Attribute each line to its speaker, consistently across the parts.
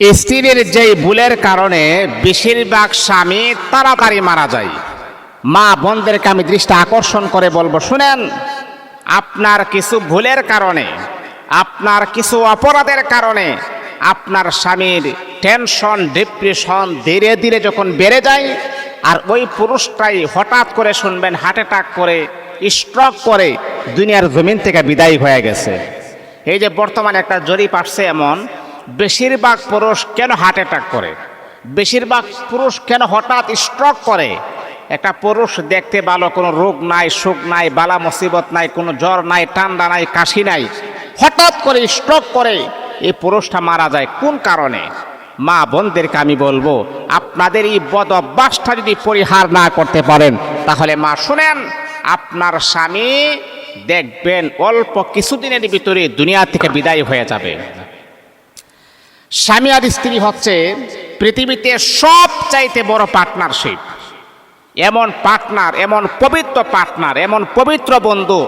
Speaker 1: স্ত্রীর যেই ভুলের কারণে বেশিরভাগ স্বামী তাড়াতাড়ি মারা যায়। মা বোনদেরকে আমি দৃষ্টি আকর্ষণ করে বলব, শুনেন, আপনার কিছু ভুলের কারণে, আপনার কিছু অপরাধের কারণে আপনার স্বামীর টেনশন ডিপ্রেশন ধীরে ধীরে যখন বেড়ে যায় আর ওই পুরুষটাই হঠাৎ করে শুনবেন হার্ট অ্যাটাক করে স্ট্রোক করে, দুনিয়ার জমিন থেকে বিদায় হয়ে গেছে। এই যে বর্তমানে একটা জরিপ আসছে এমন বেশিরভাগ পুরুষ কেন হার্ট অ্যাটাক করে? বেশিরভাগ পুরুষ কেন হঠাৎ স্ট্রোক করে? একটা পুরুষ দেখতে ভালো, কোনো রোগ নাই, সুখ নাই, বালা মুসিবত নাই, কোনো জ্বর নাই, ঠান্ডা নাই, কাশি নাই, হঠাৎ করে স্ট্রোক করে, এই পুরুষটা মারা যায়। কোন কারণে? মা বোনদেরকে আমি বলব, আপনাদের এই বদ অভ্যাসটা যদি পরিহার না করতে পারেন, তাহলে মা শুনেন, আপনার স্বামী দেখবেন অল্প কিছুদিনের ভিতরে দুনিয়া থেকে বিদায় হয়ে যাবে। স্বামী আর স্ত্রী হচ্ছে পৃথিবীতে সব চাইতে বড় পার্টনারশিপ এমন পার্টনার এমন পবিত্র পার্টনার এমন পবিত্র বন্ধু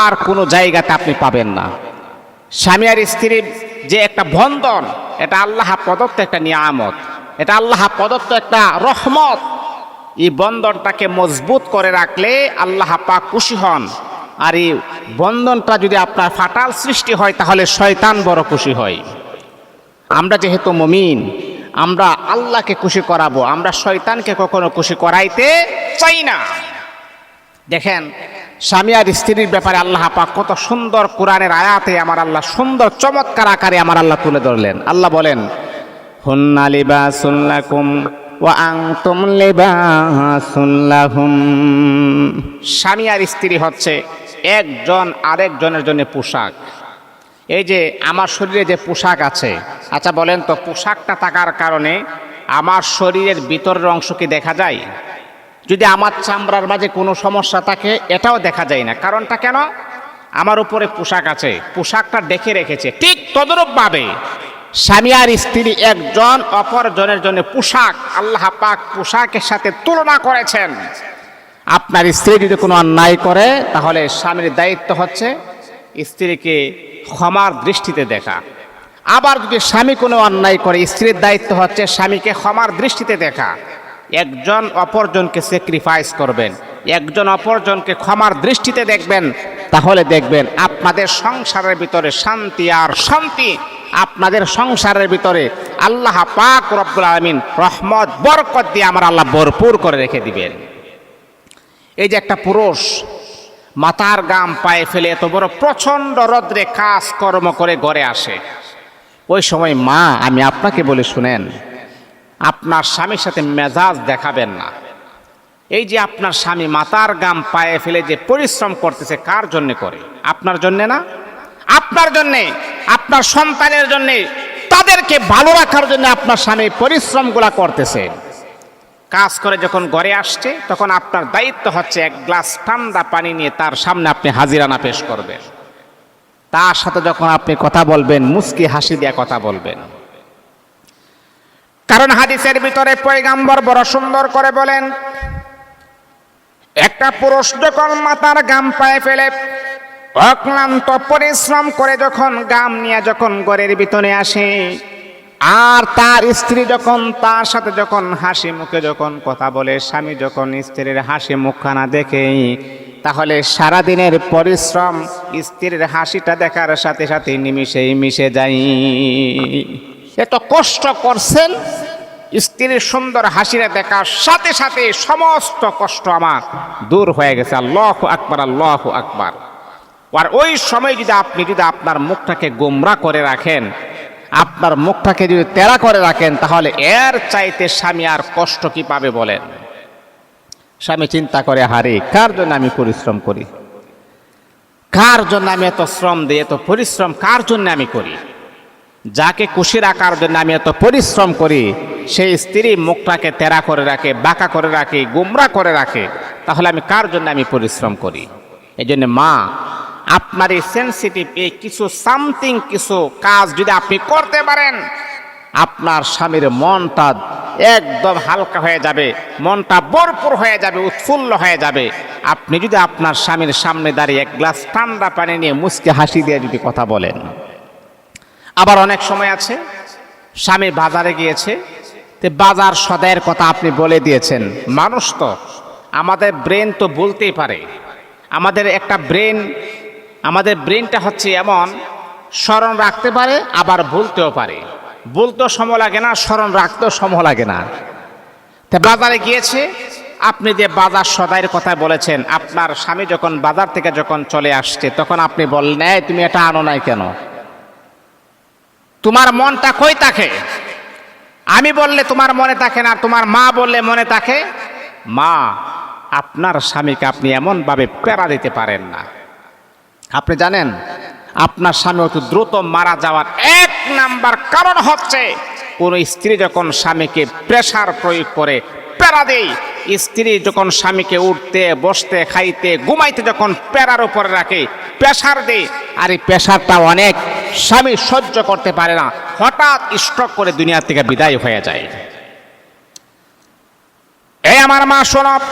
Speaker 1: আর কোনো জায়গাতে আপনি পাবেন না। স্বামী আর স্ত্রীর যে একটা বন্ধন, এটা আল্লাহ প্রদত্ত একটা নিয়ামত, এটা আল্লাহ প্রদত্ত একটা রহমত। এই বন্ধনটাকে মজবুত করে রাখলে আল্লাহ পাক খুশি হন। আর এই বন্ধনটা যদি আপনার ফাটাল সৃষ্টি হয়, তাহলে শয়তান বড় খুশি হয়। আমরা যেহেতু মমিন, আমরা আল্লাহকে খুশি করাবো, আমরা শয়তানকে কখনো খুশি করাইতে চাই না। দেখেন, স্বামী আর স্ত্রীর ব্যাপারে আল্লাহ পাক কত সুন্দর কোরআনের আয়াতে আমার আল্লাহ, সুন্দর চমৎকার আকারে আমার আল্লাহ তুলে ধরলেন। আল্লাহ বলেন, হুন্না লিবাসুন লাকুম ওয়া আনতুম লিবাসুন লাহুম। স্বামী আর স্ত্রী হচ্ছে একজন আরেকজনের জন্য পোশাক। এই যে আমার শরীরে যে পোশাক আছে আচ্ছা বলেন তো, পোশাকটা থাকার কারণে আমার শরীরের ভিতরের অংশ কি দেখা যায়? যদি আমার চামড়ার মাঝে কোনো সমস্যা থাকে, এটাও দেখা যায় না। কারণটা কেন? আমার উপরে পোশাক আছে, পোশাকটা দেখে রেখেছে। ঠিক তদরূপভাবে স্বামী আর স্ত্রী একজন, অপরজনের জন্য পোশাক, আল্লাহ পাক পোশাকের সাথে তুলনা করেছেন। আপনার স্ত্রী যদি কোনো অন্যায় করে, তাহলে স্বামীর দায়িত্ব হচ্ছে স্ত্রীকে ক্ষমার দৃষ্টিতে দেখা। আবার যদি স্বামী কোনো অন্যায় করে, স্ত্রীর দায়িত্ব হচ্ছে স্বামীকে ক্ষমার দৃষ্টিতে দেখা। একজন অপরজনকে স্যাক্রিফাইস করবেন, একজন অপরজনকে ক্ষমার দৃষ্টিতে দেখবেন, তাহলে দেখবেন আপনাদের সংসারের ভিতরে শান্তি আর শান্তি। আপনাদের সংসারের ভিতরে আল্লাহ পাক রব্বুল আলমিন রহমত, বরকত দিয়ে আমার আল্লাহ ভরপুর করে রেখে দিবেন। এই যে একটা পুরুষ মাথার গাম পায়ে ফেলে এত বড় প্রচণ্ড রদ্রে কাজ কর্ম করে ঘরে আসে। ওই সময় মা, আমি আপনাকে বলে শুনেন, আপনার স্বামীর সাথে মেজাজ দেখাবেন না। এই যে আপনার স্বামী মাতার গাম পায়ে ফেলে যে পরিশ্রম করতেছে, কার জন্যে করে? আপনার জন্যে না? আপনার জন্যে, আপনার সন্তানের জন্যে, তাদেরকে ভালো রাখার জন্য আপনার স্বামী পরিশ্রমগুলা করতেছে। কাজ করে যখন ঘরে আসছে, তখন আপনার দায়িত্ব হচ্ছে এক গ্লাস ঠান্ডা পানি নিয়ে তার সামনে আপনি হাজিরানা পেশ করবেন। তার সাথে যখন আপনি কথা বলবেন মুস্কি হাসি দিয়ে কথা বলবেন। কারণ হাদিসের ভিতরে পয়গাম্বর বড় সুন্দর করে বলেন, একটা পুরুষ যখন মাথার গাম পায়ে ফেলে, অক্লান্ত পরিশ্রম করে যখন গাম নিয়ে যখন ঘরের ভিতরে আসে আর তার স্ত্রী যখন, তার সাথে যখন হাসি মুখে যখন কথা বলে, স্বামী যখন স্ত্রীর হাসি মুখখানা দেখে, তাহলে সারাদিনের পরিশ্রম স্ত্রীর হাসিটা দেখার সাথে সাথে নিমিশেই মিশে যাই এত কষ্ট করছেন স্ত্রীর সুন্দর হাসিটা দেখার সাথে সাথে সমস্ত কষ্ট আমার দূর হয়ে গেছে। আল্লাহ আকবার আল্লাহ আকবার। আর ওই সময় যদি আপনি, যদি আপনার মুখটাকে গোমরা করে রাখেন আপনার মুখটাকে যদি তেরা করে রাখেন, তাহলে এর চাইতে স্বামী আর কষ্ট কি পাবে বলেন? স্বামী চিন্তা করে, হারে, কার জন্য আমি পরিশ্রম করি? কার জন্য আমি এত শ্রম দিই, এত পরিশ্রম কার জন্য আমি করি? যাকে খুশি রাখার জন্য আমি এত পরিশ্রম করি, সেই স্ত্রী মুখটাকে তেরা করে রাখে, বাঁকা করে রাখে, গুমরা করে রাখে, তাহলে আমি কার জন্য আমি পরিশ্রম করি? এই জন্য মা আপনার এই সেন্সিটিভ এই কিছু সামথিং কিছু কাজ যদি আপনি করতে পারেন, আপনার স্বামীর মনটা একদম হালকা হয়ে যাবে, মনটা ভরপুর হয়ে যাবে, উৎফুল্ল হয়ে যাবে। আপনি যদি আপনার স্বামীর সামনে দাঁড়িয়ে এক গ্লাস ঠান্ডা পানি নিয়ে মুসকে হাসি দিয়ে যদি কথা বলেন। আবার অনেক সময় আছে, স্বামী বাজারে গিয়েছে, তে বাজার সদায়ের কথা আপনি বলে দিয়েছেন। মানুষ তো, আমাদের ব্রেন তো বলতেই পারে। আমাদের একটা ব্রেন আমাদের ব্রেনটা হচ্ছে এমন স্মরণ রাখতে পারে আবার ভুলতেও পারে। বলতেও সময় লাগে না স্মরণ রাখতেও সময় লাগে না। তা বাজারে গিয়েছে আপনি যে বাজার সদাইয়ের কথা বলেছেন আপনার স্বামী যখন বাজার থেকে যখন চলে আসছে তখন আপনি বললেন "এই, তুমি এটা আনো নাই কেন? তোমার মনটা কই থাকে? আমি বললে তোমার মনে থাকে না তোমার মা বললে মনে থাকে। মা আপনার স্বামীকে আপনি এমনভাবে প্যারা দিতে পারেন না। আপনি জানেন, আপনার স্বামী অতি দ্রুত মারা যাওয়ার এক নাম্বার কারণ হচ্ছে, কোন স্ত্রী যখন স্বামীকে প্রেশার প্রয়োগ করে, প্যারা দেয়, স্ত্রী যখন স্বামীকে উঠতে, বসতে, খাইতে, ঘুমাইতে যখন প্যারার উপরে রাখে প্রেশার দেয়, আর এই প্রেশারটা অনেক স্বামী সহ্য করতে পারে না, হঠাৎ স্ট্রোক করে দুনিয়া থেকে বিদায় হয়ে যায়। এই আমার মা শোনব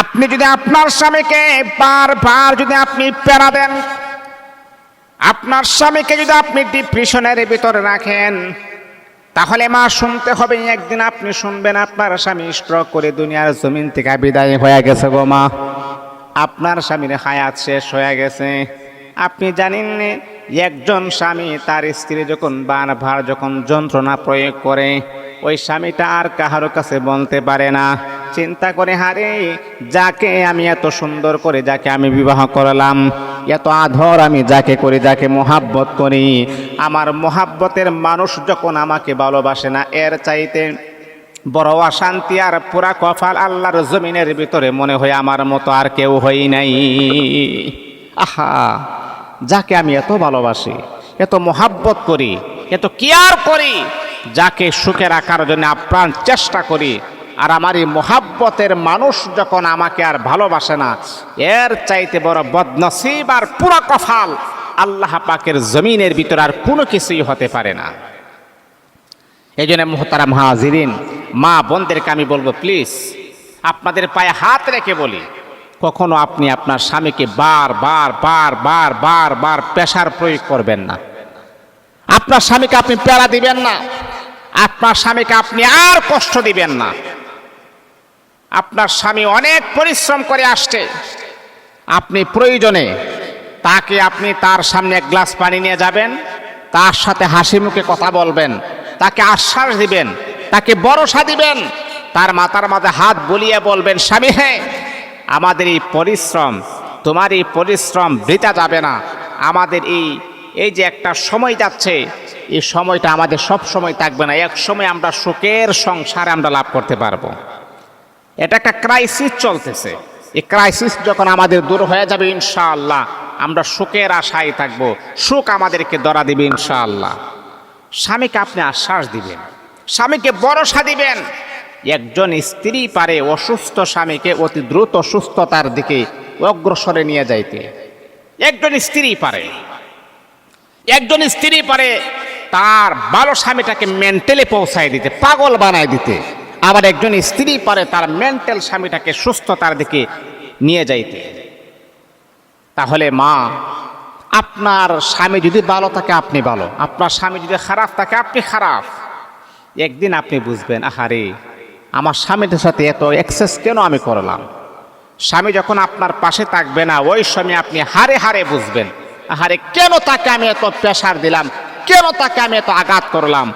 Speaker 1: আপনি যদি আপনার স্বামীকে বারবার যদি আপনি প্যারা দেন, আপনার স্বামীকে যদি আপনি ডিপ্রেশনের ভিতরে রাখেন, তাহলে মা শুনতে হবে, একদিন আপনি শুনবেন আপনার স্বামী স্ট্রক করে দুনিয়ার জমিন থেকে বিদায় হয়ে গেছে গো মা। আপনার স্বামীর হায়াত শেষ হয়ে গেছে। আপনি জানেন একজন স্বামী তার স্ত্রী যখন বারবার যখন যন্ত্রণা প্রয়োগ করে, ওই স্বামীটা আর কাহারো কাছে বলতে পারে না। চিন্তা করে, হারে, যাকে আমি এত সুন্দর করে, যাকে আমি বিবাহ করালাম, এত আধর আমি যাকে করি, যাকে মোহাব্বত করি, আমার মোহাব্বতের মানুষ যখন আমাকে ভালোবাসে না, এর চাইতে বড় অশান্তি আর পুরা কফাল আল্লাহর জমিনের ভিতরে মনে হয় আমার মতো আর কেউ হই নাই। আহা, যাকে আমি এত ভালোবাসি, এত মোহাব্বত করি, এত কেয়ার করি, যাকে সুখে রাখার জন্য আপ্রাণ চেষ্টা করি আর আমার এই মোহাব্বতের মানুষ যখন আমাকে আর ভালোবাসে না, এর চাইতে বড় বদনসিব আর পুরো কফাল আল্লাহ পাকের জমিনের ভিতরে আর কোনো কিছুই হতে পারে না। এই জন্য মোহতারা মহাজিরিন মা বোনদেরকে আমি বলব, প্লিজ, আপনাদের পায়ে হাত রেখে বলি, কখনো আপনি আপনার স্বামীকে বার বার বার বার বার বার পেশার প্রয়োগ করবেন না। আপনার স্বামীকে আপনি প্যারা দিবেন না, আপনার স্বামীকে আপনি আর কষ্ট দিবেন না। আপনার স্বামী অনেক পরিশ্রম করে আসছে। আপনি প্রয়োজনে তাকে আপনি তার সামনে এক গ্লাস পানি নিয়ে যাবেন, তার সাথে হাসি মুখে কথা বলবেন, তাকে আশ্বাস দিবেন, তাকে ভরসা দিবেন, তার মাথার মাঝে হাত বলিয়ে বলবেন, স্বামী হ্যাঁ আমাদের এই পরিশ্রম, তোমার এই পরিশ্রম বৃথা যাবে না। আমাদের এই এই যে একটা সময় যাচ্ছে, এই সময়টা আমাদের সব সময় থাকবে না। এক সময় আমরা সুখের সংসারে আমরা লাভ করতে পারব। এটা একটা ক্রাইসিস চলতেছে। এই ক্রাইসিস যখন আমাদের দূর হয়ে যাবে ইনশাআল্লাহ, আমরা সুখের আশায় থাকব। সুখ আমাদেরকে ধরা দিবে ইনশাআল্লাহ। স্বামীকে আপনি আশ্বাস দিবেন। স্বামীকে ভরসা দিবেন। একজন স্ত্রী পারে অসুস্থ স্বামীকে অতি দ্রুত সুস্থতার দিকে অগ্রসরে নিয়ে যাইতে। একজন স্ত্রী পারে। একজন স্ত্রী পারে তার ভালো স্বামীটাকে মেন্টালি পৌঁছায় দিতে, পাগল বানায় দিতে। আবার একজন স্ত্রী পারে তার মেন্টাল স্বামীটাকে সুস্থতার দিকে নিয়ে যাইতে। তাহলে মা, আপনার স্বামী যদি ভালো থাকে, আপনি ভালো। আপনার স্বামী যদি খারাপ থাকে, আপনি খারাপ। একদিন আপনি বুঝবেন, আহারে, আমার স্বামীদের সাথে এত এক্সেস কেন আমি করলাম? স্বামী যখন আপনার পাশে থাকবে না, ওই সময় আপনি হারে হারে বুঝবেন, আহারে, কেন তাকে আমি এত প্রেশার দিলাম? কেন তাকে আমি এত আঘাত করলাম?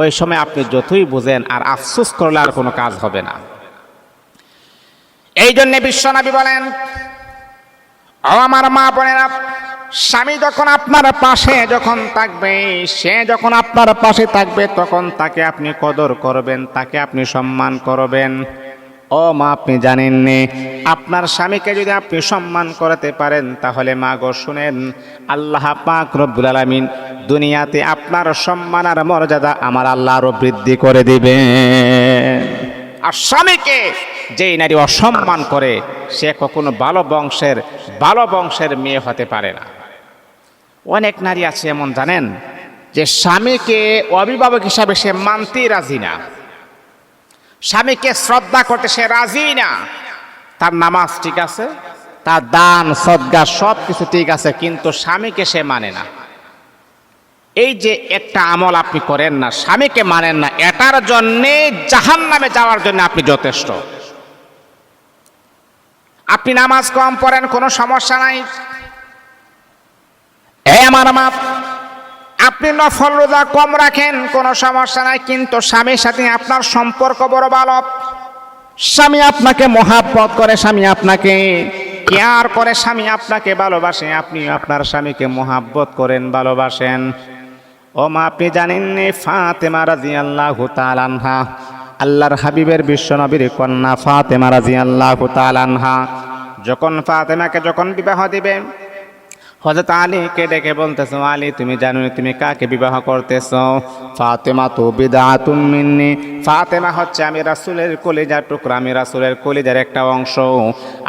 Speaker 1: ওই সময় আপনি যতই বুঝেন, আর আফসোস করলে আর কোনো কাজ হবে না। এই জন্যে বিশ্বনাবি বলেন, ও আমার মা বোনেরা, স্বামী যখন আপনার পাশে যখন থাকবে, সে যখন আপনার পাশে থাকবে, তখন তাকে আপনি কদর করবেন, তাকে আপনি সম্মান করবেন। ও মা, আপনি জানেননি। আপনার স্বামীকে যদি আপনি সম্মান করতে পারেন, তাহলে মা গো, শুনেন, আল্লাহ পাক রব্বুল আলামিন দুনিয়াতে আপনার সম্মান আর মর্যাদা আমার আল্লাহ আরও বৃদ্ধি করে দিবেন। আর স্বামীকে যেই নারী অসম্মান করে, সে কখনো ভালো বংশের ভালো বংশের মেয়ে হতে পারে না। অনেক নারী আছে এমন, জানেন, যে স্বামীকে অভিভাবক হিসাবে সে মানতেই রাজি না। স্বামীকে শ্রদ্ধা করতে সে রাজি না। তার নামাজ ঠিক আছে, তার দান, সদ্গা সব কিছু ঠিক আছে, কিন্তু স্বামীকে সে মানে না। এই যে একটা আমল আপনি করেন না, স্বামীকে মানেন না, এটার জন্যে জাহান নামে যাওয়ার জন্য আপনি যথেষ্ট। আপনি নামাজ কম পড়েন, কোনো সমস্যা নাই। এই আমার মা আপনি নফল রোজা কম রাখেন কোনো সমস্যা নাই কিন্তু স্বামীর সাথে আপনার সম্পর্ক বড় ভালো। স্বামী আপনাকে মহাব্বত করে স্বামী আপনাকে কেয়ার করে স্বামী আপনাকে ভালোবাসে আপনি আপনার স্বামীকে মহাব্বত করেন ভালোবাসেন। ও মা আপনি জানেননি ফাতেমা রাজি আল্লাহ তালানহা আল্লাহর হাবিবের বিশ্বনবীর কন্যা ফাতেমা রাজি আল্লাহ তালানহা যখন ফাতেমাকে যখন বিবাহ দিবেন হজরত আলীকে ডেকে বলতেছো, আলী, তুমি জানো তুমি কাকে বিবাহ করতেছো? ফাতেমা তো বিদাতুম মিন্নি। ফাতেমা হচ্ছে আমি রাসুলের কলিজার টুকরা, আমি রাসুলের কলিজার একটা অংশ।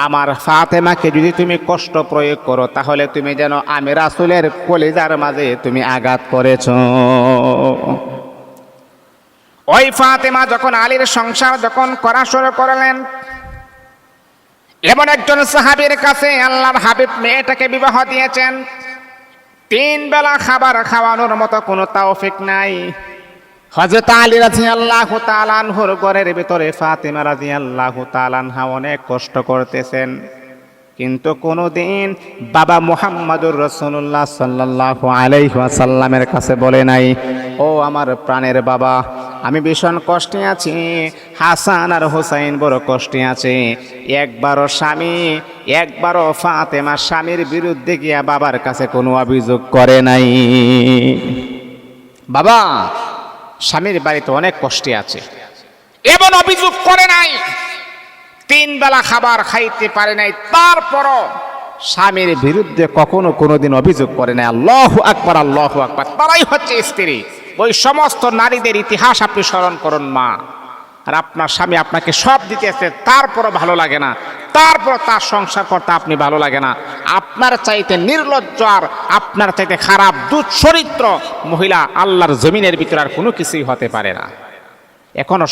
Speaker 1: আমার ফাতেমাকে যদি তুমি কষ্ট প্রয়োগ করো, তাহলে তুমি যেন আমি রাসুলের কলিজার মাঝে তুমি আঘাত করেছ। ওই ফাতেমা যখন আলীর সংসার যখন করা শুরু করলেন এমন একজন সাহাবির কাছে আল্লাহর হাবিব মেয়েটাকে বিবাহ দিয়েছেন। তিন বেলা খাবার খাওয়ানোর মতো কোনো তাওফিক নাই। হজরত আলী রাজি আল্লাহ তালানহুর ঘরের ভিতরে ফাতেমা রাজি আল্লাহ তালানহা অনেক কষ্ট করতেছেন। কিন্তু কোনোদিন বাবা মুহাম্মাদুর রসুল্লাহ সাল্লাহ আলাইসাল্লামের কাছে বলে নাই, ও আমার প্রাণের বাবা, আমি ভীষণ কষ্টে আছি, হাসান আর হুসাইন বড় কষ্টে আছে। একবারও স্বামী, একবারও ফাতেমা স্বামীর বিরুদ্ধে গিয়া বাবার কাছে কোনো অভিযোগ করে নাই। বাবা, স্বামীর বাড়িতে অনেক কষ্টে আছে। এমন অভিযোগ করে নাই তিন বেলা খাবার খাইতে পারে নাই। তারপরও স্বামীর বিরুদ্ধে কখনো কোনোদিন অভিযোগ করে নাই। আল্লাহ আকবার আল্লাহ আকবার। তারাই হচ্ছে স্ত্রী। ওই সমস্ত নারীদের ইতিহাস আপনি স্মরণ করুন, মা। আর আপনার স্বামী আপনাকে সব দিতেছে, তারপরও ভালো লাগে না। তারপর তার সংসার করতে আপনি ভালো লাগে না। আপনার চাইতে নির্লজ্জ আর আপনার চাইতে খারাপ দুচরিত্র মহিলা আল্লাহর জমিনের ভিতরে আর কোনো কিছুই হতে পারে না। এখনও